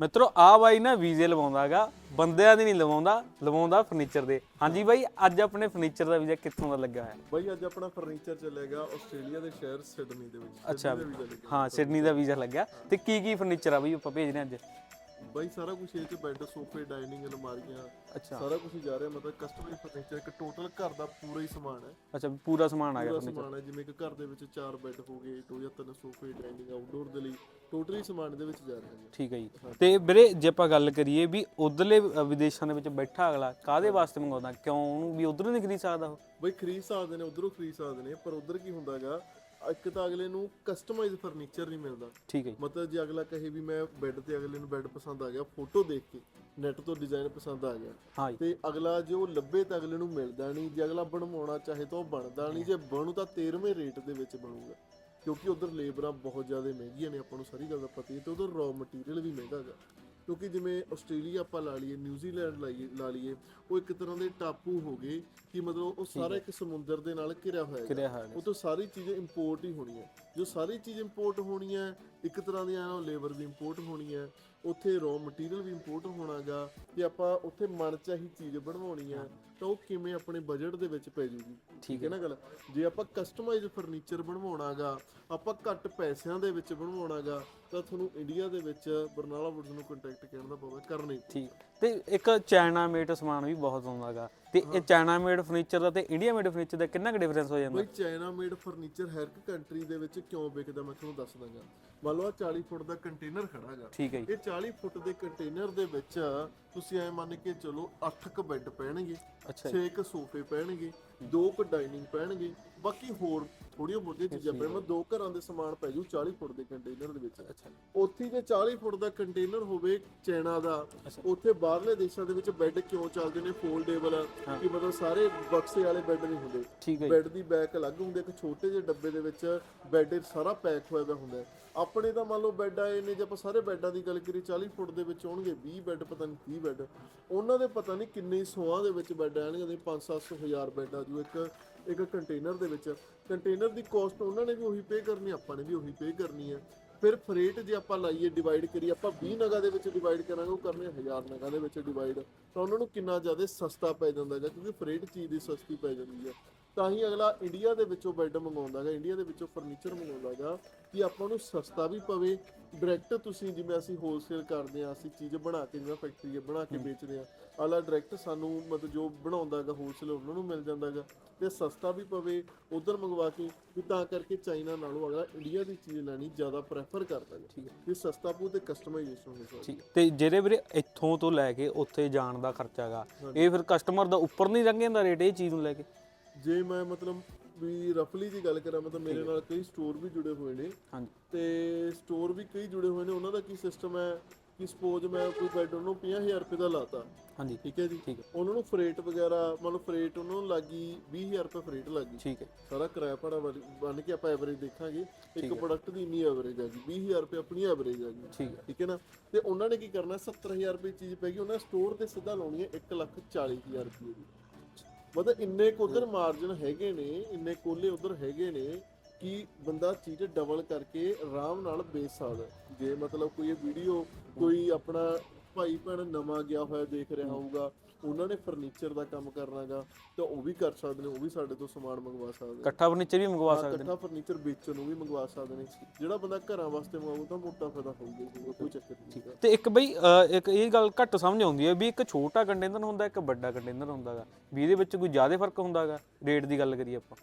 ਮਿੱਤਰੋ ਆ ਬਾਈ ਨਾ ਵੀਜ਼ੇ ਲਵਾਉਂਦਾਗਾ ਬੰਦਿਆਂ ਦੀ ਨਹੀਂ ਲਵਾਉਂਦਾ ਲਵਾਉਂਦਾ ਫਰਨੀਚਰ ਦੇ। ਹਾਂਜੀ ਬਾਈ ਅੱਜ ਆਪਣੇ ਫਰਨੀਚਰ ਦਾ ਵੀਜ਼ਾ ਕਿੱਥੋਂ ਦਾ ਲੱਗਾ ਹੋਇਆ? ਬਾਈ ਅੱਜ ਆਪਣਾ ਫਰਨੀਚਰ ਚੱਲੇਗਾ ਆਸਟ੍ਰੇਲੀਆ ਦੇ ਸ਼ਹਿਰ ਸਿਡਨੀ ਦੇ ਵਿੱਚ। ਅੱਛਾ। ਹਾਂ ਸਿਡਨੀ ਦਾ ਵੀਜ਼ਾ ਲੱਗਿਆ। ਤੇ ਕੀ ਕੀ ਫਰਨੀਚਰ ਆ ਬਾਈ ਆਪਾਂ ਭੇਜ ਰਹੇ ਹਾਂ ਅੱਜ? ਬਾਈ ਸਾਰਾ ਕੁਝ ਇਹ ਚ ਬੈੱਡ ਸੋਫੇ ਡਾਈਨਿੰਗ ਅਲਮਾਰੀਆਂ ਅੱਛਾ। ਸਾਰਾ ਕੁਝ ਜਾ ਰਿਹਾ ਮਤਲਬ ਕਸਟਮਾਈਜ਼ ਫਰਨੀਚਰ ਇੱਕ ਟੋਟਲ ਘਰ ਦਾ ਪੂਰਾ ਹੀ ਸਮਾਨ ਹੈ। ਅੱਛਾ ਪੂਰਾ ਸਮਾਨ ਆ ਗਿਆ ਪੂਰਾ ਸਮਾਨ ਹੈ ਜਿਵੇਂ ਕਿ ਘਰ ਦੇ ਵਿੱਚ ਚਾਰ ਬੈੱਡ ਹੋ ਗਏ ਦੋ ਜਾਂ ਤਿੰਨ ਸੋਫੇ ਡਾਈਨਿੰਗ ਆਊਟਡੋਰ ਦੇ ਲਈ ਟੋਟਲੀ ਸਮਾਨ ਦੇ ਵਿੱਚ ਜਾ ਰਿਹਾ ਹੈ। ਠੀਕ ਹੈ ਜੀ। ਤੇ ਵੀਰੇ ਜੇ ਆਪਾਂ ਗੱਲ ਕਰੀਏ ਵੀ ਉਧਰਲੇ ਵਿਦੇਸ਼ਾਂ ਦੇ ਵਿੱਚ ਬੈਠਾ ਅਗਲਾ ਕਾਦੇ ਵਾਸਤੇ ਮੰਗਾਉਂਦਾ? ਕਿਉਂ ਉਹਨੂੰ ਵੀ ਉਧਰੋਂ ਨਹੀਂ ਖਰੀਦ ਸਕਦਾ ਉਹ? ਬਈ ਖਰੀਦ ਸਕਦੇ ਨੇ ਉਧਰੋਂ ਖਰੀਦ ਸਕਦੇ ਨੇ ਪਰ ਉਧਰ ਕੀ ਹੁੰਦਾਗਾ ਇੱਕ ਤਾਂ ਅਗਲੇ ਨੂੰ ਕਸਟਮਾਈਜ਼ ਫਰਨੀਚਰ ਨਹੀਂ ਮਿਲਦਾ। ਠੀਕ ਹੈ ਜੀ। ਮਤਲਬ ਜੇ ਅਗਲਾ ਕਹੇ ਵੀ ਮੈਂ ਬੈੱਡ ਤੇ ਅਗਲੇ ਨੂੰ ਬੈੱਡ ਪਸੰਦ ਆ ਗਿਆ ਫੋਟੋ ਦੇਖ ਕੇ ਨੈਟ ਤੋਂ ਡਿਜ਼ਾਈਨ ਪਸੰਦ ਆ ਗਿਆ। ਹਾਂ ਜੀ। ਤੇ ਅਗਲਾ ਜੇ ਉਹ ਲੱਭੇ ਤਾਂ ਅਗਲੇ ਨੂੰ ਮਿਲਦਾ ਨਹੀਂ ਜੇ ਅਗਲਾ ਬਣਵਾਉਣਾ ਚਾਹੇ ਤਾਂ ਉਹ ਬਣਦਾ ਨਹੀਂ ਜੇ ਬਣੂ ਤਾਂ 13ਵੇਂ ਰੇਟ ਦੇ ਵਿੱਚ ਬਣੂਗਾ। ਕਿਉਂਕਿ ਉਧਰ ਲੇਬਰਾਂ ਬਹੁਤ ਜ਼ਿਆਦਾ ਮਹਿੰਗੀਆਂ ਨੇ ਆਪਾਂ ਨੂੰ ਸਾਰੀ ਗੱਲ ਦਾ ਪਤਾ ਹੀ ਹੈ ਤੇ ਉਧਰ ਰॉ ਮਟੀਰੀਅਲ ਵੀ ਮਹਿੰਗਾ ਹੈਗਾ। ਕਿਉਂਕਿ ਜਿਵੇਂ ਆਸਟ੍ਰੇਲੀਆ ਆਪਾਂ ਲਾ ਲਈਏ ਨਿਊਜ਼ੀਲੈਂਡ ਲਾਈਏ ਲਾ ਲਈਏ ਉਹ ਇੱਕ ਤਰ੍ਹਾਂ ਦੇ ਟਾਪੂ ਹੋ ਗਏ ਕਿ ਮਤਲਬ ਉਹ ਸਾਰਾ ਇੱਕ ਸਮੁੰਦਰ ਦੇ ਨਾਲ ਘਿਰਿਆ ਹੋਇਆ ਹੈ ਕਿਰਿਆ ਹਾਲ ਉਹ ਤੋਂ ਸਾਰੀ ਚੀਜ਼ਾਂ ਇੰਪੋਰਟ ਹੀ ਹੋਣੀ ਹੈ ਜੋ ਸਾਰੀ ਚੀਜ਼ ਇੰਪੋਰਟ ਹੋਣੀ ਹੈ ਇੱਕ ਤਰ੍ਹਾਂ ਦੀ ਆ ਲੇਬਰ ਵੀ ਇੰਪੋਰਟ ਹੋਣੀ ਹੈ ਉੱਥੇ ਰॉ ਮਟੀਰੀਅਲ ਵੀ ਇੰਪੋਰਟ ਹੋਣਾਗਾ ਤੇ ਆਪਾਂ ਉੱਥੇ ਮਨ ਚਾਹੀ ਚੀਜ਼ ਬਣਵਾਉਣੀ ਹੈ। ਤਾਂ ਉਹ ਕਿਵੇਂ ਆਪਣੇ ਬਜਟ ਦੇ ਵਿੱਚ ਪੈ ਜੂਗੀ? ਠੀਕ ਹੈ। ਨਾ ਗੱਲ? ਜੇ ਆਪਾਂ ਕਸਟਮਾਈਜ਼ ਫਰਨੀਚਰ ਬਣਵਾਉਣਾਗਾ ਆਪਾਂ ਘੱਟ ਪੈਸਿਆਂ ਦੇ ਵਿੱਚ ਬਣਵਾਉਣਾਗਾ ਤਾਂ ਤੁਹਾਨੂੰ ਇੰਡੀਆ ਦੇ ਵਿੱਚ ਬਰਨਾਲਾ ਵੁੱਡਸ ਨੂੰ ਕੰਟੈਕਟ ਕਰਨ ਦਾ ਪਵੇ ਕਰਨੀ ਠੀਕ। ਤੇ ਇੱਕ ਚਾਈਨਾ ਮੇਡ ਸਮਾਨ ਵੀ ਬਹੁਤ ਆਉਂਦਾਗਾ ਤੇ ਇਹ ਚਾਈਨਾ ਮੇਡ ਫਰਨੀਚਰ ਦਾ ਤੇ ਇੰਡੀਆ ਮੇਡ ਫਰਨੀਚਰ ਦਾ ਕਿੰਨਾ ਕੁ ਡਿਫਰੈਂਸ ਹੋ ਜਾਂਦਾ? ਬਈ ਚਾਈਨਾ ਮੇਡ ਫਰਨੀਚਰ ਹਰ ਇੱਕ ਕੰਟਰੀ ਦੇ ਵਿੱਚ ਕਿਉਂ ਵਿਕਦਾ? ਮੈਂ ਤੁਹਾਨੂੰ ਦੱਸ ਦਾਂਗਾ ਮੰਨ ਲਓ ਆਹ 40 ਫੁੱਟ ਦਾ ਕੰਟੇਨਰ ਖੜਾ ਹੈਗਾ ਠੀਕ ਹੈ ਜੀ। ਇਹ 40 ਫੁੱਟ ਦੇ ਕੰਟੇਨਰ ਦੇ ਵਿੱਚ ਤੁਸੀਂ ਐ ਮੰਨ ਕੇ ਚਲੋ 8 ਕ ਬੈੱਡ ਪੈਣਗੇ ਅੱਛਾ 6 ਕ ਸੋਫੇ ਪੈਣਗੇ 2 ਕ ਡਾਈਨਿੰਗ ਪੈਣਗੇ ਬਾਕੀ ਹੋਰ ਥੋੜੀਆਂ ਬਹੁਤੀਆਂ ਚੀਜ਼ਾਂ ਪੈਣ ਮੈਂ ਦੋ ਘਰਾਂ ਦੇ ਸਮਾਨ ਪੈ ਜੂ 40 ਫੁੱਟ ਦੇ ਕੰਟੇਨਰ ਦੇ ਵਿੱਚ। ਅੱਛਾ ਉੱਥੇ ਜੇ 40 ਫੁੱਟ ਦਾ ਕੰਟੇਨਰ ਹੋਵੇ ਚਾਈਨਾ ਦਾ ਉੱਥੇ ਬਾਹਰਲੇ ਦੇਸ਼ਾਂ ਦੇ ਵਿੱਚ ਬੈੱਡ ਕਿਉਂ ਚੱਲਦੇ ਨੇ? ਫੋਲਡੇਬਲ ਕਿ ਮਤਲਬ ਸਾਰੇ ਬਕਸੇ ਵਾਲੇ ਬੈੱਡ ਨਹੀਂ ਹੁੰਦੇ। ਬੈੱਡ ਦੀ ਬੈਕ ਅਲੱਗ ਹੁੰਦੀ ਇੱਕ ਛੋਟੇ ਜਿਹੇ ਡੱਬੇ ਦੇ ਵਿੱਚ ਬੈੱਡ ਸਾਰਾ ਪੈਕ ਹੋਇਆ ਹੁੰਦਾ ਹੈ। ਆਪਣੇ ਤਾਂ ਮੰਨ ਲਓ ਬੈੱਡ ਆਏ ਨੇ ਜੇ ਆਪਾਂ ਸਾਰੇ ਬੈੱਡਾਂ ਦੀ ਗੱਲ ਕਰੀ 40 ਫੁੱਟ ਦੇ ਵਿੱਚ ਹੋਣਗੇ 20 ਬੈੱਡ, ਪਤਾ ਨਹੀਂ 30 ਬੈੱਡ। ਉਹਨਾਂ ਦੇ ਪਤਾ ਨਹੀਂ ਕਿੰਨੇ ਸੌਆਂ ਦੇ ਵਿੱਚ ਬੈੱਡ ਆਣਗੇ ਦੇ 5-700 ਹਜ਼ਾਰ ਬੈੱਡ ਆ ਜੂ ਇੱਕ ਇੱਕ ਕੰਟੇਨਰ ਦੇ ਵਿੱਚ। ਕੰਟੇਨਰ ਦੀ ਕੋਸਟ ਉਹਨਾਂ ਨੇ ਵੀ ਉਹੀ ਪੇ ਕਰਨੀ, ਆਪਾਂ ਨੇ ਵੀ ਉਹੀ ਪੇ ਕਰਨੀ ਹੈ ਫਿਰ ਫਰੇਟ ਜੇ ਆਪਾਂ ਲਾਈਏ ਡਿਵਾਈਡ ਕਰੀਏ, ਆਪਾਂ 20 ਨਗਾਂ ਦੇ ਵਿੱਚ ਡਿਵਾਈਡ ਕਰਾਂਗੇ, ਉਹ ਕਰਨੇ 1000 ਨਗਾਂ ਦੇ ਵਿੱਚ ਡਿਵਾਈਡ ਤਾਂ ਉਹਨਾਂ ਨੂੰ ਕਿੰਨਾ ਜ਼ਿਆਦਾ ਸਸਤਾ ਪੈ ਜਾਂਦਾ ਹੈਗਾ ਕਿਉਂਕਿ ਫਰੇਟ ਚੀਜ਼ ਦੀ ਸਸਤੀ ਪੈ ਜਾਂਦੀ ਹੈ ਤਾਂ ਹੀ ਅਗਲਾ ਇੰਡੀਆ ਦੇ ਵਿੱਚੋਂ ਬੈੱਡ ਮੰਗਾਉਂਦਾ ਹੈ ਇੰਡੀਆ ਦੇ ਵਿੱਚੋਂ ਫਰਨੀਚਰ ਮੰਗਾਉਂਦਾ ਹੈਗਾ ਕਿ ਆਪਾਂ ਨੂੰ ਸਸਤਾ ਵੀ ਪਵੇ। ਡਾਇਰੈਕਟ ਤੁਸੀਂ ਜਿਵੇਂ ਅਸੀਂ ਹੋਲਸੇਲ ਕਰਦੇ ਆ ਅਸੀਂ ਚੀਜ਼ ਬਣਾ ਕੇ ਜਿਵੇਂ ਫੈਕਟਰੀ 'ਚ ਬਣਾ ਕੇ ਵੇਚਦੇ ਆ ਅਗਲਾ ਡਾਇਰੈਕਟ ਸਾਨੂੰ ਮਤਲਬ ਜੋ ਬਣਾਉਂਦਾ ਹੈਗਾ ਹੋਲਸੇਲ ਉਹਨਾਂ ਨੂੰ ਮਿਲ ਜਾਂਦਾ ਹੈਗਾ ਤੇ ਸਸਤਾ ਵੀ ਪਵੇ ਉਧਰ ਮੰਗਵਾ ਕੇ ਵੀ ਤਾਂ ਕਰਕੇ ਚਾਈਨਾ ਨਾਲੋਂ ਅਗਲਾ ਇੰਡੀਆ ਦੀ ਚੀਜ਼ ਲੈਣੀ ਜ਼ਿਆਦਾ ਪ੍ਰੈਫਰ ਕਰਦਾ ਹੈ ਠੀਕ ਹੈ। ਕਿ ਸਸਤਾ ਪੂ ਤੇ ਕਸਟਮਾਈਜ਼ੇਸ਼ਨ ਹੋ ਸਕਦਾ ਠੀਕ ਤੇ ਜਿਹੜੇ ਵੀਰੇ ਇੱਥੋਂ ਤੋਂ ਲੈ ਕੇ ਉੱਥੇ ਜਾਣ ਦਾ ਖਰਚਾਗਾ ਇਹ ਫਿਰ ਕਸਟਮਰ ਦਾ ਉੱਪਰ ਨਹੀਂ ਲੰਘ ਜਾਂਦਾ ਰੇਟ ਇਹ ਚੀਜ਼ ਨੂੰ ਲੈ ਕੇ? ਜੇ ਮੈਂ ਮਤਲਬ ਵੀ ਰਫਲੀ ਦੀ ਗੱਲ ਕਰਾਂ ਮਤਲਬ ਮੇਰੇ ਨਾਲ ਕਈ ਸਟੋਰ ਵੀ ਜੁੜੇ ਹੋਏ ਨੇ। ਹਾਂਜੀ। ਤੇ ਸਟੋਰ ਵੀ ਕਈ ਜੁੜੇ ਹੋਏ ਨੇ ਉਹਨਾਂ ਦਾ ਕੀ ਸਿਸਟਮ ਹੈ ਕਿ ਸਪੋਜ਼ ਮੈਂ ਕੋਈ ਬੈੱਡ ਉਹਨੂੰ 50000 ਰੁਪਏ ਦਾ ਲਾਤਾ। ਹਾਂਜੀ। ਠੀਕ ਹੈ ਜੀ? ਠੀਕ ਹੈ। ਉਹਨਾਂ ਨੂੰ ਫਰੇਟ ਵਗੈਰਾ ਮਤਲਬ ਫਰੇਟ ਉਹਨਾਂ ਨੂੰ ਲੱਗੀ 20000 ਰੁਪਏ ਫਰੇਟ ਲੱਗੀ। ਠੀਕ ਹੈ। ਸਾਰਾ ਕਿਰਾਇਆ ਭਾੜਾ ਬਣ ਕੇ ਆਪਾਂ ਐਵਰੇਜ ਦੇਖਾਂਗੇ। ਇੱਕ ਪ੍ਰੋਡਕਟ ਦੀ ਇੰਨੀ ਐਵਰੇਜ ਆ ਗਈ 20000 ਰੁਪਏ ਆਪਣੀ ਐਵਰੇਜ ਆ ਗਈ ਠੀਕ ਹੈ। ਠੀਕ ਹੈ ਨਾ? ਤੇ ਉਹਨਾਂ ਨੇ ਕੀ ਕਰਨਾ 70000 ਰੁਪਏ ਚੀਜ਼ ਪੈ ਗਈ ਉਹਨਾਂ ਸਟੋਰ ਤੇ ਸਿੱਧਾ ਲਾਉਣੀ ਹੈ 140000 ਰੁਪਏ ਦੀ। ਮਤਲਬ ਇੰਨੇ ਕੁ ਉਧਰ ਮਾਰਜਨ ਹੈਗੇ ਨੇ, ਇੰਨੇ ਕੋਲੇ ਉਧਰ ਹੈਗੇ ਨੇ ਕਿ ਬੰਦਾ ਚੀਜ਼ ਡਬਲ ਕਰਕੇ ਆਰਾਮ ਨਾਲ ਵੇਚ ਸਕਦਾ ਜੇ ਮਤਲਬ ਕੋਈ ਇਹ ਵੀਡੀਓ ਕੋਈ ਆਪਣਾ ਭਾਈ ਭੈਣ ਨਵਾਂ ਗਿਆ ਹੋਇਆ ਦੇਖ ਰਿਹਾ ਹੋਊਗਾ ਉਹਨਾਂ ਨੇ ਫਰਨੀਚਰ ਦਾ ਕੰਮ ਕਰਨਾਗਾ ਤਾਂ ਉਹ ਵੀ ਕਰ ਸਕਦੇ ਨੇ ਉਹ ਵੀ ਸਾਡੇ ਤੋਂ ਸਮਾਨ ਮੰਗਵਾ ਸਕਦੇ ਨੇ। ਇਕੱਠਾ ਫਰਨੀਚਰ ਵੀ ਮੰਗਵਾ ਸਕਦੇ ਇਕੱਠਾ ਫਰਨੀਚਰ ਵੇਚਣ ਨੂੰ ਵੀ ਮੰਗਵਾ ਸਕਦੇ ਨੇ। ਜਿਹੜਾ ਬੰਦਾ ਘਰਾਂ ਵਾਸਤੇ ਮੰਗਵਾਉ ਤਾਂ ਮੋਟਾ ਫਾਇਦਾ ਹੋਊਗਾ ਹੀ ਹੋਊਗਾ, ਕੋਈ ਚੱਕਰ ਨਹੀਂ ਹੈਗਾ। ਤੇ ਇੱਕ ਬਈ ਇੱਕ ਇਹ ਗੱਲ ਘੱਟ ਸਮਝ ਆਉਂਦੀ ਹੈ ਵੀ ਇੱਕ ਛੋਟਾ ਕੰਟੇਨਰ ਹੁੰਦਾ ਇੱਕ ਵੱਡਾ ਕੰਟੇਨਰ ਹੁੰਦਾਗਾ। ਵੀ ਇਹਦੇ ਵਿੱਚ ਕੋਈ ਜ਼ਿਆਦਾ ਫ਼ਰਕ ਹੁੰਦਾਗਾ ਰੇਟ ਦੀ ਗੱਲ ਕਰੀਏ ਆਪਾਂ।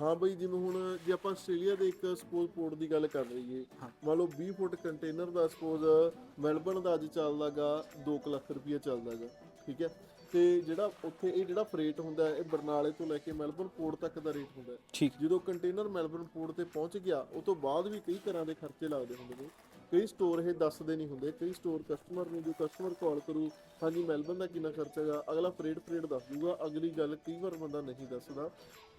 ਹਾਂ ਬਈ ਜਿਵੇਂ ਹੁਣ ਜੇ ਆਪਾਂ ਆਸਟ੍ਰੇਲੀਆ ਦੇ ਇੱਕ ਸਪੋਜ਼ ਪੋਰਟ ਦੀ ਗੱਲ ਕਰ ਲਈਏ ਮੰਨ ਲਓ 20 ਫੁੱਟ ਕੰਟੇਨਰ ਦਾ ਸਪੋਜ਼ ਮੈਲਬਨ ਦਾ ਅੱਜ ਚੱਲਦਾਗਾ 2 ਲੱਖ ਰੁਪਏ ਚੱਲਦਾਗਾ ਠੀਕ ਹੈ? ਤੇ ਜਿਹੜਾ ਉੱਥੇ ਇਹ ਜਿਹੜਾ ਫਰੇਟ ਹੁੰਦਾ ਹੈ ਇਹ ਬਰਨਾਲੇ ਤੋਂ ਲੈ ਕੇ ਮੈਲਬਨ ਪੋਰਟ ਤੱਕ ਦਾ ਰੇਟ ਹੁੰਦਾ ਹੈ। ਠੀਕ। ਜਦੋਂ ਕੰਟੇਨਰ ਮੈਲਬਨ ਪੋਰਟ ਤੇ ਪਹੁੰਚ ਗਿਆ ਉਹ ਤੋਂ ਬਾਅਦ ਵੀ ਕਈ ਤਰ੍ਹਾਂ ਦੇ ਖਰਚੇ ਲੱਗਦੇ ਹੁੰਦੇ ਨੇ। ਕਈ ਸਟੋਰ ਇਹ ਦੱਸਦੇ ਨਹੀਂ ਹੁੰਦੇ ਕਈ ਸਟੋਰ ਕਸਟਮਰ ਨੂੰ ਜੋ ਕਸਟਮਰ ਕਾਲ ਕਰੂ ਹਾਂਜੀ ਮੈਲਬਨ ਦਾ ਕਿੰਨਾ ਖਰਚਾ ਹੈਗਾ ਅਗਲਾ ਫਰੇਟ ਫਰੇਟ ਦੱਸ ਦੂਗਾ ਅਗਲੀ ਗੱਲ ਕਈ ਵਾਰ ਬੰਦਾ ਨਹੀਂ ਦੱਸਦਾ।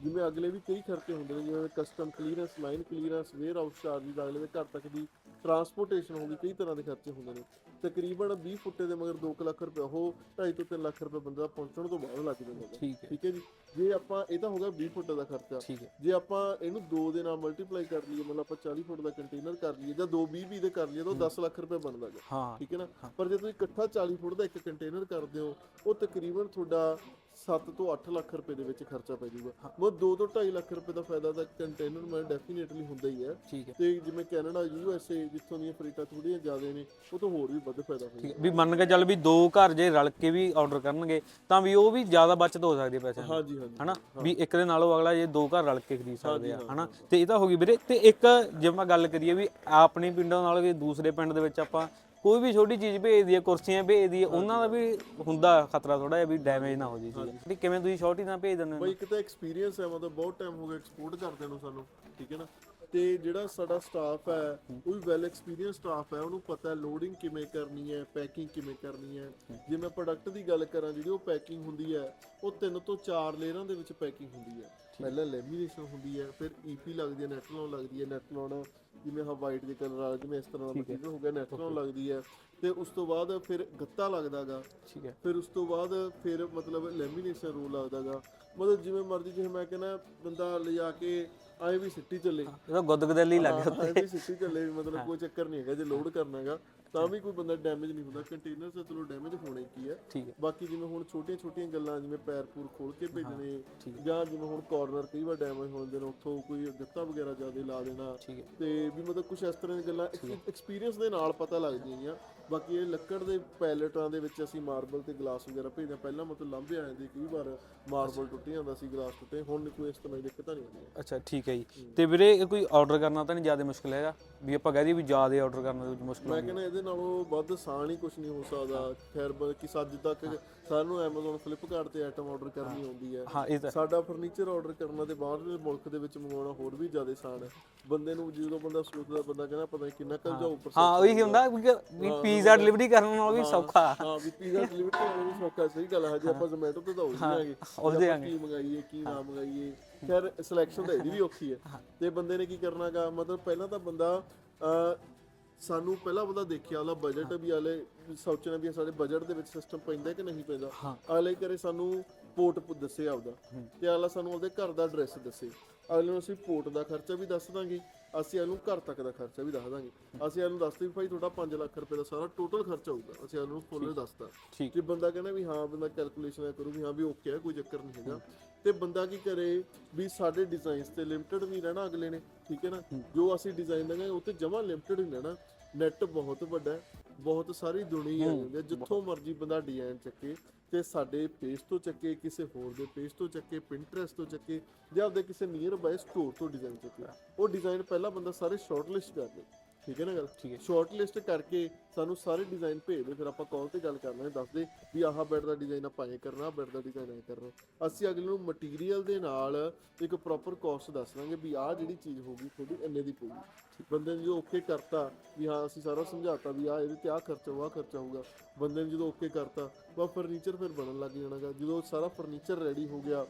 ਜਿਵੇਂ ਅਗਲੇ ਵੀ ਕਈ ਖਰਚੇ ਹੁੰਦੇ ਨੇ ਜਿਵੇਂ custom clearance line clearance warehouse charges ਅਗਲੇ ਦੇ ਘਰ ਤੱਕ ਦੀ ਟਰਾਂਸਪੋਰਟੇਸ਼ਨ ਹੋ ਗਈ ਕਈ ਤਰ੍ਹਾਂ ਦੇ ਖਰਚੇ ਹੁੰਦੇ ਨੇ। ਤਕਰੀਬਨ 20 ਫੁੱਟੇ ਦੇ ਮਗਰ 2 ਲੱਖ ਰੁਪਏ ਉਹ 2.5 ਤੋਂ 3 ਲੱਖ ਰੁਪਏ ਬੰਦੇ ਦਾ ਪਹੁੰਚਣ ਤੋਂ ਬਾਅਦ ਲੱਗ ਜਾਂਦਾ। ਠੀਕ ਹੈ। ਜੀ? ਜੇ ਆਪਾਂ ਇਹ ਤਾਂ ਹੋ ਗਿਆ 20 ਫੁੱਟ ਦਾ ਖਰਚਾ। ਜੇ ਆਪਾਂ ਇਹਨੂੰ 2 ਦੇ ਨਾਲ ਮਲਟੀਪਲਾਈ ਕਰ ਲਈਏ ਮਤਲਬ ਆਪਾਂ 40 ਫੁੱਟ ਦਾ ਕੰਟੇਨਰ ਕਰ ਲਈਏ ਜਾਂ 2 20 20 ਦੇ ਕਰ ਲਈਏ ਤਾਂ ਉਹ 10 ਲੱਖ ਰੁਪਏ ਬਣਦਾ ਹਾਂ। ਠੀਕ ਹੈ ਨਾ? ਪਰ ਜੇ ਤੁਸੀਂ ਇਕੱਠਾ 40 ਫੁੱਟ ਦਾ ਇੱਕ ਕੰਟੇਨਰ ਕਰਦੇ ਹੋ ਉਹ ਤਕਰੀਬਨ ਤੁਹਾਡਾ 7 ਤੋਂ 8 ਲੱਖ ਰੁਪਏ ਦੇ ਵਿੱਚ ਖਰਚਾ ਪੈ ਜਾਊਗਾ। ਮਤਲਬ 2 ਤੋਂ 2.5 ਲੱਖ ਰੁਪਏ ਦਾ ਫਾਇਦਾ ਤਾਂ ਕੰਟੇਨਰ ਮੈਂ ਡੈਫੀਨੇਟਲੀ ਹੁੰਦਾ ਹੀ ਹੈ। ਠੀਕ ਹੈ। ਤੇ ਜਿਵੇਂ ਕੈਨੇਡਾ ਯੂ ਐਸ ਏ ਜਿੱਥੋਂ ਦੀਆਂ ਫਰੀਟਾਂ ਥੋੜੀਆਂ ਜ਼ਿਆਦਾ ਨੇ ਉਹ ਤੋਂ ਹੋਰ ਵੀ ਵੱਧ ਫਾਇਦਾ ਹੋਊਗਾ। ਵੀ ਮੰਨ ਕੇ ਚੱਲ ਵੀ ਦੋ ਘਰ ਜੇ ਰਲ ਕੇ ਵੀ ਆਰਡਰ ਕਰਨਗੇ ਤਾਂ ਵੀ ਉਹ ਵੀ ਜ਼ਿਆਦਾ ਬਚਤ ਹੋ ਸਕਦੀ ਹੈ ਪੈਸਿਆਂ ਦੀ। ਹਾਂਜੀ ਹਾਂਜੀ। ਹਨਾ? ਵੀ ਇੱਕ ਦੇ ਨਾਲੋਂ ਅਗਲਾ ਜੇ ਦੋ ਘਰ ਰਲ ਕੇ ਖਰੀਦ ਸਕਦੇ ਆ ਹਨਾ? ਤੇ ਇਹ ਤਾਂ ਹੋ ਗਈ ਵੀਰੇ। ਤੇ ਇੱਕ ਜੇ ਆਪਾਂ ਗੱਲ ਕਰੀਏ ਵੀ ਆਪਣੀ ਪਿੰਡਾਂ ਨਾਲ ਵੀ ਦੂਸਰੇ ਪਿੰਡ ਦੇ ਵਿੱਚ ਆਪਾਂ ਕੋਈ ਵੀ ਛੋਟੀ ਚੀਜ਼ ਭੇਜ ਦਈਏ, ਕੁਰਸੀਆਂ ਭੇਜ ਦਈਏ, ਉਹਨਾਂ ਦਾ ਵੀ ਹੁੰਦਾ ਖਤਰਾ ਥੋੜਾ ਜਿਹਾ ਵੀ ਡੈਮੇਜ ਨਾ ਹੋ ਜੀ ਚੀਜ਼। ਵੀ ਕਿਵੇਂ ਤੁਸੀਂ ਛੋਟੀ ਨਾ ਭੇਜ ਦਿੰਦੇ ਹੋ? ਬਈ ਇੱਕ ਤਾਂ ਐਕਸਪੀਰੀਅੰਸ ਹੈ, ਮਤਲਬ ਬਹੁਤ ਟਾਈਮ ਹੋ ਗਿਆ ਐਕਸਪੋਰਟ ਕਰਦੇ ਨੂੰ ਸਾਨੂੰ, ਠੀਕ ਹੈ ਨਾ? ਤੇ ਜਿਹੜਾ ਸਾਡਾ ਸਟਾਫ ਹੈ, ਉਹ ਵੀ ਵੈਲ ਐਕਸਪੀਰੀਅੰਸ ਸਟਾਫ ਹੈ, ਉਹਨੂੰ ਪਤਾ ਹੈ ਲੋਡਿੰਗ ਕਿਵੇਂ ਕਰਨੀ ਹੈ ਪੈਕਿੰਗ ਕਿਵੇਂ ਕਰਨੀ ਹੈ। ਜੇ ਮੈਂ ਪ੍ਰੋਡਕਟ ਦੀ ਗੱਲ ਕਰਾਂ, ਜਿਹੜੀ ਉਹ ਪੈਕਿੰਗ ਹੁੰਦੀ ਹੈ, ਉਹ ਤਿੰਨ ਤੋਂ ਚਾਰ ਲੇਅਰਾਂ ਦੇ ਵਿੱਚ ਪੈਕਿੰਗ ਹੁੰਦੀ ਹੈ। ਪਹਿਲਾਂ ਲੈਮੀਨੇਸ਼ਨ ਹੁੰਦੀ ਹੈ, ਫਿਰ ਈਪੀ ਲੱਗਦੀ ਹੈ ਨੈਟ ਲਾਉਣ ਲੱਗਦੀ ਹੈ ਨੈਟ ਲਾਉਣ ਜਿਵੇਂ ਆਹ ਵਾਈਟ ਦੇ ਕਲਰ ਵਾਲਾ ਜਿਵੇਂ ਇਸ ਤਰ੍ਹਾਂ ਦਾ ਮਟੀਰੀਅਲ ਹੋ। ਗਿਆ ਲਾਉਣ ਲੱਗਦੀ ਹੈ। ਤੇ ਉਸ ਤੋਂ ਬਾਅਦ ਫਿਰ ਗੱਤਾ ਲੱਗਦਾਗਾ। ਠੀਕ ਹੈ। ਫਿਰ ਉਸ ਤੋਂ ਬਾਅਦ ਫਿਰ ਮਤਲਬ ਲੈਮੀਨੇਸ਼ਨ ਰੂਲ ਲੱਗਦਾਗਾ। ਮਤਲਬ ਜਿਵੇਂ ਮਰਜ਼ੀ ਜਿਵੇਂ ਮੈਂ ਕਹਿੰਦਾ ਬੰਦਾ ਲਿਜਾ ਕੇ ਐਂ ਵੀ ਸਿੱਟੀ ਚੱਲੇ। ਇਹ ਤਾਂ ਗੁੱਦਗਦਲੀ ਲੱਗ ਗਿਆ ਐਂ ਵੀ ਸਿੱਟੀ ਚੱਲੇ ਮਤਲਬ ਕੋਈ ਚੱਕਰ ਨਹੀਂ ਹੈਗਾ ਜੇ ਲੋਡ ਕਰਨਾ ਹੈਗਾ ਤਾਂ ਵੀ ਕੋਈ ਬੰਦਾ ਡੈਮੇਜ ਨਹੀਂ ਹੁੰਦਾ। ਕੰਟੇਨਰ ਤੇ ਚਲੋ ਡੈਮੇਜ ਹੋਣੇ ਕੀ ਹੈ ਠੀਕ ਹੈ। ਬਾਕੀ ਜਿਵੇਂ ਹੁਣ ਛੋਟੀਆਂ ਛੋਟੀਆਂ ਗੱਲਾਂ ਜਿਵੇਂ ਪੈਰ ਪੂਰ ਖੋਲ ਕੇ ਭੇਜਣੇ ਜਾਂ ਜਿਵੇਂ ਹੁਣ ਕਾਰਨਰ ਕਈ ਵਾਰ ਡੈਮੇਜ ਹੋ ਜਾਂਦੇ ਨੇ ਉੱਥੋਂ ਕੋਈ ਗੱਤਾ ਵਗੈਰਾ ਜ਼ਿਆਦਾ ਲਾ ਦੇਣਾ ਹੈ। ਤੇ ਵੀ ਮਤਲਬ ਕੁਝ ਇਸ ਤਰ੍ਹਾਂ ਦੀਆਂ ਗੱਲਾਂ ਐਕਸਪੀਰੀਅੰਸ ਦੇ ਨਾਲ ਪਤਾ ਲੱਗਦੀਆਂ ਬਾਕੀ ਇਹ ਲੱਕੜ ਦੇ ਪੈਲੇਟਾਂ ਦੇ ਵਿੱਚ ਅਸੀਂ ਮਾਰਬਲ ਤੇ ਗਲਾਸ ਵਗੈਰਾ ਭੇਜਦੇ ਹਾਂ। ਪਹਿਲਾਂ ਮਤਲਬ ਲਾਂਭੇ ਆ ਜਾਂਦੇ ਕਈ ਵਾਰ ਮਾਰਬਲ ਟੁੱਟ ਜਾਂਦਾ ਸੀ ਗਲਾਸ ਟੁੱਟੇ, ਹੁਣ ਨੀ ਕੋਈ ਇਸ ਤਰ੍ਹਾਂ ਦੀ ਦਿੱਕਤਾਂ ਨਹੀਂ ਆਉਂਦੀਆਂ ਅੱਛਾ, ਠੀਕ ਹੈ ਜੀ। ਤੇ ਵੀਰੇ ਕੋਈ ਆਰਡਰ ਕਰਨਾ ਤਾਂ ਨਹੀਂ ਜ਼ਿਆਦਾ ਮੁਸ਼ਕਲ ਹੈਗਾ? ਵੀ ਆਪਾਂ ਕਹਿ ਦਈਏ ਵੀ ਜ਼ਿਆਦਾ ਆਰਡਰ ਕਰਨਾ ਦੇ ਵਿੱਚ ਮੁਸ਼ਕਲ ਮੈਂ ਕਹਿੰਦਾ ਇਹਦੇ ਨਾਲੋਂ ਵੱਧ ਆਸਾਨ ਹੀ ਕੁਝ ਨਹੀਂ ਹੋ ਸਕਦਾ। ਖੈਰ ਬਲਕਿ ਅੱਜ ਤੱਕ ਸਾਨੂੰ Amazon Flipkart ਤੇ ਆਈਟਮ ਆਰਡਰ ਕਰਨੀ ਆਉਂਦੀ ਹੈ। ਸਾਡਾ ਫਰਨੀਚਰ ਆਰਡਰ ਕਰਨਾ ਤੇ ਬਾਹਰਲੇ ਮੁਲਕ ਦੇ ਵਿੱਚ ਮੰਗਵਾਉਣਾ ਹੋਰ ਵੀ ਜ਼ਿਆਦਾ ਆਸਾਨ ਹੈ। ਬੰਦੇ ਨੂੰ ਜਦੋਂ ਬੰਦਾ ਸੋਚਦਾ ਬੰਦਾ ਕਹਿੰਦਾ ਪਤਾ ਨਹੀਂ ਕਿੰਨਾ ਕੱਲ ਜਾਊ ਉੱਪਰ ਹਾਂ ਉਹੀ ਹੁੰਦਾ ਵੀ ਪੀਜ਼ਾ ਡਿਲੀਵਰੀ ਕਰਨ ਨਾਲ ਵੀ ਸੌਖਾ। ਹਾਂ ਵੀ ਪੀਜ਼ਾ ਡਿਲੀਵਰੀ ਕਰਨਾ ਵੀ ਸੌਖਾ। ਸਹੀ ਗੱਲ ਹੈ ਜੇ ਆਪਾਂ ਜ਼ੋਮੈਟੋ ਤੇ ਤਾਂ ਹੋ ਉਲਝੇ ਆਪਾਂ ਕੀ ਮੰਗਾਈਏ ਕੀ ਨਾ ਮੰਗਾਈਏ। ਖੈਰ ਸਿਲੈਕਸ਼ਨ ਤਾਂ ਇਹਦੀ ਵੀ ਔਖੀ ਹੈ। ਤੇ ਬੰਦੇ ਨੇ ਕੀ ਕਰਨਾਗਾ ਮਤਲਬ ਪਹਿਲਾਂ ਤਾਂ ਬੰਦਾ ਸਾਨੂੰ ਪਹਿਲਾਂ ਬੰਦਾ ਦੇਖਿਆ ਉਹਦਾ ਬਜਟ ਵੀ ਆਲੇ ਸੋਚਣਾ ਵੀ ਸਾਡੇ ਬਜਟ ਦੇ ਵਿੱਚ ਸਿਸਟਮ ਪੈਂਦਾ ਕਿ ਨਹੀਂ ਪੈਂਦਾ। ਆਲੇ ਕਰੇ ਸਾਨੂੰ ਪੋਰਟ ਪੁ- ਦੱਸੇ ਆਪਦਾ। ਤੇ ਆਲਾ ਸਾਨੂੰ ਉਹਦੇ ਘਰ ਦਾ ਐਡਰੈਸ ਦੱਸੇ। ਅਗਲੇ ਨੂੰ ਅਸੀਂ ਪੋਰਟ ਦਾ ਖਰਚਾ ਵੀ ਦੱਸ ਦਾਂਗੇ। ਅਸੀਂ ਇਹਨੂੰ ਘਰ ਤੱਕ ਦਾ ਖਰਚਾ ਵੀ ਦੱਸ ਦਾਂਗੇ। ਅਸੀਂ ਇਹਨੂੰ ਦੱਸਦੇ ਵੀ ਭਾਈ ਤੁਹਾਡਾ 5 ਲੱਖ ਰੁਪਏ ਦਾ ਸਾਰਾ ਟੋਟਲ ਖਰਚਾ ਹੋਊਗਾ। ਅਸੀਂ ਇਹਨੂੰ ਫੁੱਲ ਦੱਸਦਾ। ਜੇ ਬੰਦਾ ਕਹਿੰਦਾ ਵੀ ਹਾਂ ਬੰਦਾ ਕੈਲਕੂਲੇਸ਼ਨ ਕਰੂ ਵੀ ਹਾਂ ਵੀ ਓਕੇ ਹੈ ਕੋਈ ਚੱਕਰ ਨਹੀਂ ਹੈਗਾ। ਤੇ ਬੰਦਾ ਕੀ ਕਰੇ ਵੀ ਸਾਡੇ ਡਿਜ਼ਾਈਨਸ ਤੇ ਲਿਮਟਿਡ ਨਹੀਂ ਰਹਿਣਾ ਅਗਲੇ ਨੇ। ਠੀਕ ਹੈ ਨਾ? ਜੋ ਅਸੀਂ ਡਿਜ਼ਾਈਨ ਦਾਂਗੇ ਉਹ ਤੇ ਜਮਾ ਲਿਮਟਿਡ ਨਹੀਂ ਰਹਿਣਾ। ਨੈਟ ਬਹੁਤ ਵੱਡਾ ਹੈ ਬਹੁਤ ਸਾਰੀ ਦੁਨੀਆ ਹੈ। ਜਿੱਥੋਂ ਮਰਜ਼ੀ ਬੰਦਾ ਡਿਜ਼ਾਈਨ ਚੱਕੇ। ਤੇ ਸਾਡੇ ਪੇਜ ਤੋਂ ਚੱਕੇ, ਕਿਸੇ ਹੋਰ ਦੇ ਪੇਜ ਤੋਂ ਚੱਕੇ ਪਿੰਟਰੈਸਟ ਤੋਂ ਚੱਕੇ ਜਾਂ ਆਪਦੇ ਕਿਸੇ ਨੀਅਰ ਬਾਈ ਸਟੋਰ ਤੋਂ ਡਿਜ਼ਾਈਨ ਚੱਕੇ। ਉਹ ਡਿਜ਼ਾਈਨ ਪਹਿਲਾਂ ਬੰਦਾ ਸਾਰੇ ਸ਼ਾਰਟ ਲਿਸਟ ਕਰ ਲੇ ਠੀਕ ਹੈ ਨਾ ਗੱਲ? ਠੀਕ ਹੈ। ਸ਼ਾਰਟ ਲਿਸਟ ਕਰਕੇ ਸਾਨੂੰ ਸਾਰੇ ਡਿਜ਼ਾਈਨ ਭੇਜ ਦੇ ਫਿਰ ਆਪਾਂ ਕਾਲ ਤੇ ਗੱਲ ਕਰਨਾ ਹੈ ਦੱਸ ਦੇ ਵੀ ਆਹ ਬੈੱਡ ਦਾ ਡਿਜ਼ਾਈਨ ਆਪਾਂ ਇਹ ਕਰਨਾ ਬੈੱਡ ਦਾ ਡਿਜ਼ਾਈਨ ਇਹ ਕਰਨਾ। ਅਸੀਂ ਅਗਲੇ ਨੂੰ ਮਟੀਰੀਅਲ ਦੇ ਨਾਲ ਇੱਕ ਪ੍ਰੋਪਰ ਕਾਸਟ ਦੱਸ ਦਾਂਗੇ ਵੀ ਆਹ ਜਿਹੜੀ ਚੀਜ਼ ਹੋਊਗੀ ਤੁਹਾਡੀ ਇੰਨੇ ਦੀ ਪਊਗੀ। ਬੰਦੇ ਨੇ ਜਦੋਂ ਓਕੇ ਕਰਤਾ ਵੀ ਹਾਂ ਅਸੀਂ ਸਾਰਾ ਸਮਝਾਤਾ ਵੀ ਆਹ ਇਹਦੇ ਤੇ ਆਹ ਖਰਚਾ ਹੋਊਗਾ ਖਰਚਾ ਹੋਊਗਾ। ਬੰਦੇ ਨੇ ਜਦੋਂ ਓਕੇ ਕਰਤਾ ਬਸ ਫਰਨੀਚਰ ਫਿਰ ਬਣਨ ਲੱਗ ਜਾਣਾਗਾ ਜਦੋਂ ਸਾਰਾ ਫਰਨੀਚਰ ਰੈਡੀ ਹੋ ਗਿਆ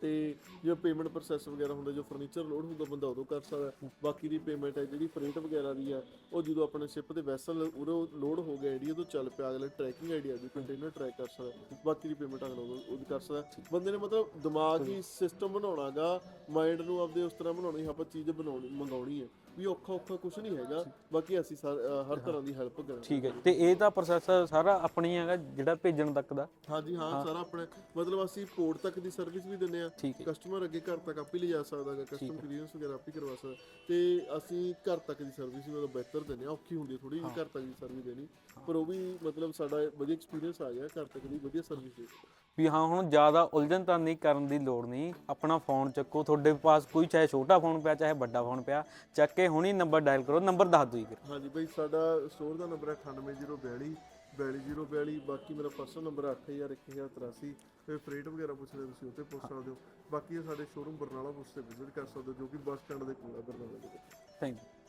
ਤੇ ਜੋ ਪੇਮੈਂਟ ਪ੍ਰੋਸੈਸ ਵਗੈਰਾ ਹੁੰਦਾ, ਜੋ ਫਰਨੀਚਰ ਲੋਡ ਹੁੰਦਾ, ਬੰਦਾ ਉਦੋਂ ਕਰ ਸਕਦਾ ਬਾਕੀ ਦੀ ਪੇਮੈਂਟ ਹੈ, ਜਿਹੜੀ ਫਰੇਟ ਵਗੈਰਾ ਦੀ ਆ ਉਹ ਜਦੋਂ ਆਪਣੇ ਸ਼ਿਪ ਦੇ ਵੈਸਲ ਉਰੋਂ ਲੋਡ ਹੋ ਗਿਆ ਆਈਡੀ ਉਦੋਂ ਚੱਲ ਪਿਆ। ਅਗਲੇ ਟਰੈਕਿੰਗ ਆਈਡੀ ਆ ਜੋ ਕੰਟੇਨਰ ਟਰੈਕ ਕਰ ਸਕਦਾ ਬਾਕੀ ਦੀ ਪੇਮੈਂਟ ਅਗਲਾ ਉਦੋਂ ਕਰ ਸਕਦਾ ਬੰਦੇ ਨੇ ਮਤਲਬ ਦਿਮਾਗ ਹੀ ਸਿਸਟਮ ਬਣਾਉਣਾਗਾ ਮਾਈਂਡ ਨੂੰ ਆਪਦੇ ਉਸ ਤਰ੍ਹਾਂ ਬਣਾਉਣੀ, ਆਪਾਂ ਚੀਜ਼ ਬਣਾਉਣੀ, ਮੰਗਾਉਣੀ ਹੈ। ਵੀ ਔਖਾ ਔਖਾ ਕੁਝ ਨਹੀਂ ਹੈਗਾ ਬਾਕੀ ਅਸੀਂ ਸਾਰ- ਅਹ ਹਰ ਤਰ੍ਹਾਂ ਦੀ ਹੈਲਪ ਕਰਾਂਗੇ। ਠੀਕ ਹੈ ਤੇ ਇਹ ਤਾਂ ਪ੍ਰੋਸੈਸ ਸਾਰਾ ਆਪਣੀ ਹੈਗਾ ਜਿਹੜਾ ਭੇਜਣ ਤੱਕ ਦਾ? ਹਾਂਜੀ ਹਾਂ ਸਾਰਾ ਆਪਣੇ ਮਤਲਬ ਅਸੀਂ ਪੋਰਟ ਤੱਕ ਦੀ ਸਰਵਿਸ ਵੀ ਦਿੰਦੇ ਆ ਠੀਕ ਹੈ। ਕਸਟਮਰ ਅੱਗੇ ਘਰ ਤੱਕ ਆਪੇ ਲਿਜਾ ਸਕਦਾ ਹੈ। ਕਸਟਮ ਕਲੀਅਰੈਂਸ ਵਗੈਰਾ ਆਪੇ ਕਰਵਾ ਸਕਦਾ। ਤੇ ਅਸੀਂ ਘਰ ਤੱਕ ਦੀ ਸਰਵਿਸ ਵੀ ਮਤਲਬ ਬਿਹਤਰ ਦਿੰਦੇ ਆ ਔਖੀ ਹੁੰਦੀ ਥੋੜੀ ਜਿਹੀ ਘਰ ਤੱਕ ਦੀ ਸਰਵਿਸ ਦੇਣੀ। ਪਰ ਉਹ ਵੀ ਮਤਲਬ ਸਾਡਾ ਵਧੀਆ ਐਕਸਪੀਰੀਅੰਸ ਆ ਗਿਆ ਘਰ ਤੱਕ ਦੀ ਵਧੀਆ ਸਰਵਿਸ ਦੇ। ਵੀ ਹਾਂ ਹੁਣ ਜ਼ਿਆਦਾ ਉਲਝਣ ਤਾਂ ਨਹੀਂ ਕਰਨ ਦੀ ਲੋੜ ਨਹੀਂ। ਆਪਣਾ ਫੋਨ ਚੱਕੋ। ਤੁਹਾਡੇ ਪਾਸ ਕੋਈ ਚਾਹੇ ਛੋਟਾ ਫੋਨ ਪਿਆ ਚਾਹੇ ਵੱਡਾ ਫੋਨ ਪਿਆ ਚੱਕ ਕੇ ਹੁਣੀ ਨੰਬਰ ਡਾਇਲ ਕਰੋ। ਨੰਬਰ ਦੱਸ ਦਿਓ ਜੀ ਫਿਰ। ਹਾਂਜੀ ਬਈ ਸਾਡਾ ਸਟੋਰ ਦਾ ਨੰਬਰ ਹੈ 98042 42042 ਬਾਕੀ ਮੇਰਾ ਪਰਸਨਲ ਨੰਬਰ ਹੈ 8000 ਫਿਰ ਫਰੇਟ ਵਗੈਰਾ ਪੁੱਛਦੇ ਤੁਸੀਂ ਉੱਤੇ ਪੁੱਛ ਸਕਦੇ ਹੋ। ਬਾਕੀ ਇਹ ਸਾਡੇ ਸ਼ੋਰੂਮ ਬਰਨਾਲਾ ਉਸ ਤੇ ਵਿਜ਼ਿਟ ਕਰ ਸਕਦੇ ਹੋ ਜੋ ਕਿ ਬੱਸ ਸਟੈਂਡ ਦੇ ਕੋਲ ਹੈ ਬਰਨਾਲਾ ਦੇ ਵਿੱਚ ਥੈਂਕ ਯੂ